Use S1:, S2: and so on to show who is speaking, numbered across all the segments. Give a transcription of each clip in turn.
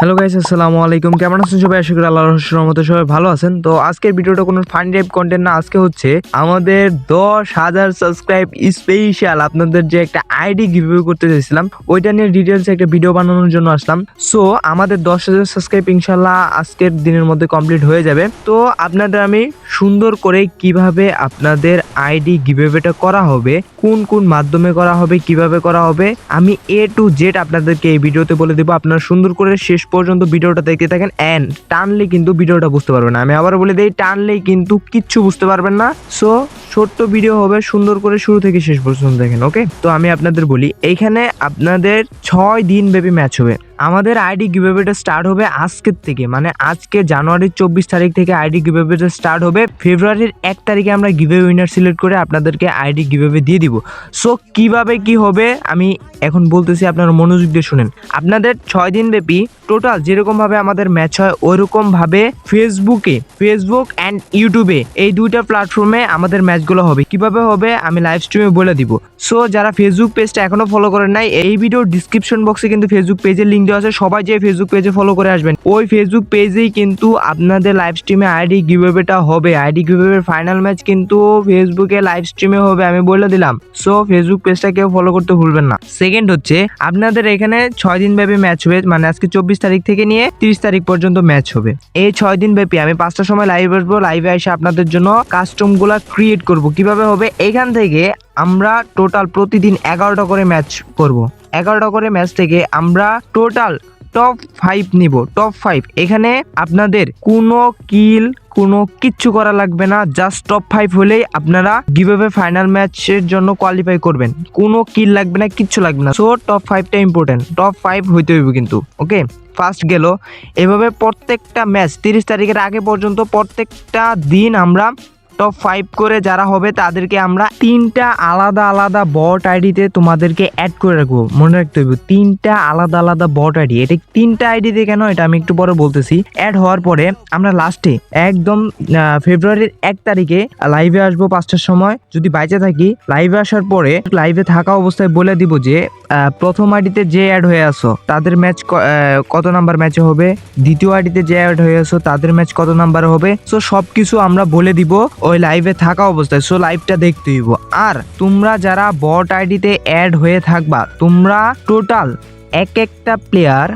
S1: Hello guys আসসালামু আলাইকুম। কেমন আছেন সবাই? আশা করি আল্লাহর মতো সবাই ভালো আছেন। তো আজকের ভিডিওটা কোনো ফান টাইপ কন্টেন্ট না, আজকে হচ্ছে আমাদের দশ হাজার সাবস্ক্রাইব স্পেশাল আপনাদের যে একটা আইডি গিভওয়ে করতে চাইছিলাম, ওইটা নিয়ে ডিটেলস একটা ভিডিও বানানোর জন্য আসলাম। সো আমাদের দশ হাজার সাবস্ক্রাইব ইনশাল্লাহ আজকের দিনের মধ্যে কমপ্লিট হয়ে যাবে। তো আপনাদের আমি সুন্দর করে কীভাবে আপনাদের আইডি গিভওয়েটা করা হবে, কোন কোন মাধ্যমে করা হবে, কীভাবে করা হবে, আমি এ টু জেড আপনাদেরকে এই ভিডিওতে বলে দেবো। আপনারা সুন্দর করে শেষ পর্যন্ত ভিডিওটা দেখতে থাকেন অ্যান্ড টানলে কিন্তু ভিডিওটা বুঝতে পারবেন না। আমি আবার বলে দিই, টানলে কিন্তু কিচ্ছু বুঝতে পারবেন না। সো ছোট্ট ভিডিও হবে, সুন্দর করে শুরু থেকে শেষ পর্যন্ত দেখেন ওকে তো আমি আপনাদের বলি, এইখানে আপনাদের ছয় দিন ব্যাপী ম্যাচ হবে। আমাদের আইডি গিভওয়েটা স্টার্ট হবে আজকের থেকে মানে আজকে জানুয়ারির চব্বিশ তারিখ থেকে আইডি গিভওয়েটা স্টার্ট হবে। ফেব্রুয়ারির এক তারিখে আমরা গিভে উইনার সিলেক্ট করে আপনাদেরকে আইডি গিভওয়ে দিয়ে দিব। সো কীভাবে কি হবে? আমি এখন বলতেছি আপনারা মনোযোগ দিয়ে শুনেন। আপনাদের ছয় দিন ব্যাপী টোটাল যেরকমভাবে আমাদের ম্যাচ হয় ওইরকমভাবে ফেসবুকে ফেসবুক অ্যান্ড ইউটিউবে এই দুইটা প্ল্যাটফর্মে আমাদের ম্যাচগুলো হবে। কীভাবে হবে? আমি লাইভ স্ট্রিমে বলে দিব। সো যারা ফেসবুক পেজটা এখনও ফলো করেন নাই, এই ভিডিও ডিসক্রিপশন বক্সে কিন্তু ফেসবুক পেজের লিঙ্ক দেওয়া আছে, সবাই যে ফেসবুক পেজে ফলো করে আসবেন। ওই ফেসবুক পেজেই কিন্তু আপনাদের লাইভ স্ট্রিমে আইডি গিভওয়েটা হবে। আইডি গিভওয়ের ফাইনাল ম্যাচ কিন্তু ফেসবুকে লাইভ স্ট্রিমে হবে, আমি বলে দিলাম। সো ফেসবুক পেজটা কেউ ফলো করতে ভুলবেন না। সেকেন্ড হচ্ছে, আপনাদের এখানে ছয় দিন ব্যাপী ম্যাচ হবে। মানে আজকে চব্বিশ তারিখ থেকে নিয়ে তিরিশ তারিখ পর্যন্ত ম্যাচ হবে। এই ছয় দিন ব্যাপী আমি পাঁচটার সময় লাইভ আসব। লাইভে এসে আপনাদের জন্য কাস্টমগুলা ক্রিয়েট করব। কীভাবে হবে? এখান থেকে আমরা টোটাল প্রতিদিন এগারোটা করে ম্যাচ করব। এগারোটা করে ম্যাচ থেকে আমরা টোটাল টপ ফাইভ নিব টপ ফাইভ এখানে আপনাদের কোনো কিল কোনো কিচ্ছু করা লাগবে না জাস্ট টপ ফাইভ হলেই আপনারা গিভওয়ে ফাইনাল ম্যাচের জন্য কোয়ালিফাই করবেন। কোনো কিল লাগবে না, কিচ্ছু লাগবে না। সো টপ ফাইভটা ইম্পর্টেন্ট টপ ফাইভ হইতে হইব কিন্তু ওকে ফার্স্ট গেল, এভাবে প্রত্যেকটা ম্যাচ তিরিশ তারিখের আগে পর্যন্ত প্রত্যেকটা দিন আমরা টপ ফাইভ করে যারা হবে, তাদেরকে আমরা তিনটা আলাদা আলাদা বট আইডিতে তোমাদেরকে অ্যাড করে রাখব। মনে রাখতে হবে, তিনটা আলাদা আলাদা বট আইডি এটা তিনটা আইডিতে কেন? এটা আমি একটু পরে বলতেছি। অ্যাড হওয়ার পরে আমরা লাস্টে একদম ফেব্রুয়ারির এক তারিখে লাইভে আসব পাঁচটার সময়। যদি বাইচে থাকি লাইভে আসার পরে লাইভে থাকা অবস্থায় বলে দিব যে প্রথম আইডিতে যে অ্যাড হয়ে আসো তাদের ম্যাচ কত নাম্বার ম্যাচে হবে? দ্বিতীয় আডিতে যে অ্যাড হয়ে আসো তাদের ম্যাচ কত নাম্বার হবে? সো সব কিছু আমরা বলে দিব ওই লাইভে থাকা অবস্থায়। সো লাইভটা দেখতে হইব। আর তোমরা যারা বট আইডিতে অ্যাড হয়ে থাকবা, তোমরা টোটাল এক একটা প্লেয়ার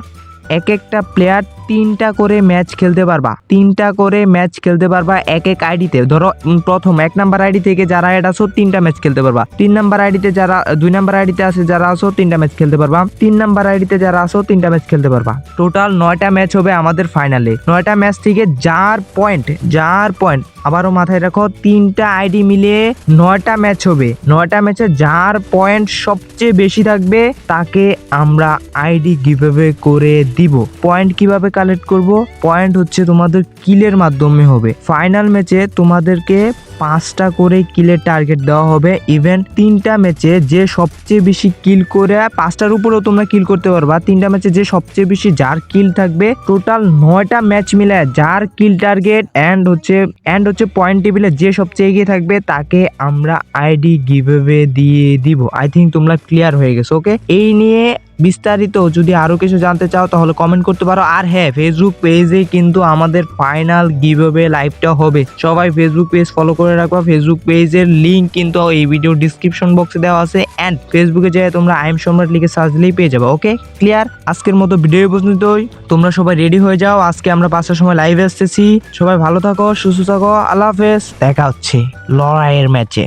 S1: এক একটা প্লেয়ার তিনটা করে ম্যাচ খেলতে পারবা। তিনটা করে ম্যাচ খেলতে পারবা এক এক আইডিতে ধরো প্রথম, এক নাম্বার আইডি থেকে যারা এটা আসো তিনটা ম্যাচ খেলতে পারবা। তিন নাম্বার আইডিতে যারা দুই নাম্বার আইডিতে আছে যারা আসো তিনটা ম্যাচ খেলতে পারবা। তিন নাম্বার আইডিতে যারা আসো তিনটা ম্যাচ খেলতে পারবা। টোটাল নয়টা ম্যাচ হবে আমাদের ফাইনালে নয়টা ম্যাচ থেকে যার পয়েন্ট যার পয়েন্ট আবারও মাথায় রাখো, তিনটা আইডি মিলিয়ে নয়টা ম্যাচ হবে। নয়টা ম্যাচে যার পয়েন্ট সবচেয়ে বেশি থাকবে, তাকে আমরা আইডি গিভওয়ে করে দিব। পয়েন্ট কীভাবে কালেক্ট করব। পয়েন্ট হচ্ছে তোমাদের কিলের মাধ্যমে হবে। ফাইনাল ম্যাচে তোমাদেরকে পাঁচটা করে কিলের টার্গেট দেওয়া হবে। ইভেন তিনটা ম্যাচে যে সবচেয়ে বেশি কিল করে, পাঁচটার উপরেও তোমরা কিল করতে পারবা। তিনটা ম্যাচে যে সবচেয়ে বেশি যার কিল থাকবে টোটাল নয়টা ম্যাচ মিলে যার কিল টার্গেট অ্যান্ড হচ্ছে অ্যান্ড হচ্ছে পয়েন্ট টেবিলে যে সবচেয়ে এগিয়ে থাকবে, তাকে আমরা আইডি গিভওয়ে দিয়ে দিব। আই থিঙ্ক তোমরা ক্লিয়ার হয়ে গেছো ওকে এই নিয়ে বিস্তারিত যদি আরও কিছু জানতে চাও, তাহলে কমেন্ট করতে পারো। আর হ্যাঁ ফেসবুক পেজে কিন্তু আমাদের ফাইনাল গিভওয়ে লাইভটা হবে। সবাই ফেসবুক পেজ ফলো করে রাখবা। ফেসবুক পেজের লিঙ্ক কিন্তু এই ভিডিও ডিসক্রিপশন বক্সে দেওয়া আছে। অ্যান্ড ফেসবুকে যেয়ে তোমরা আইম সম্রাট লিখে সার্চ দিলেই পেয়ে যাবে ওকে ক্লিয়ার আজকের মতো ভিডিও পর্যন্তই। তোমরা সবাই রেডি হয়ে যাও। আজকে আমরা পাঁচটার সময় লাইভে আসতেছি সবাই ভালো থাকো, সুস্থ থাকো। আল্লাহ হাফেজ। দেখা হচ্ছে লড়াইয়ের ম্যাচে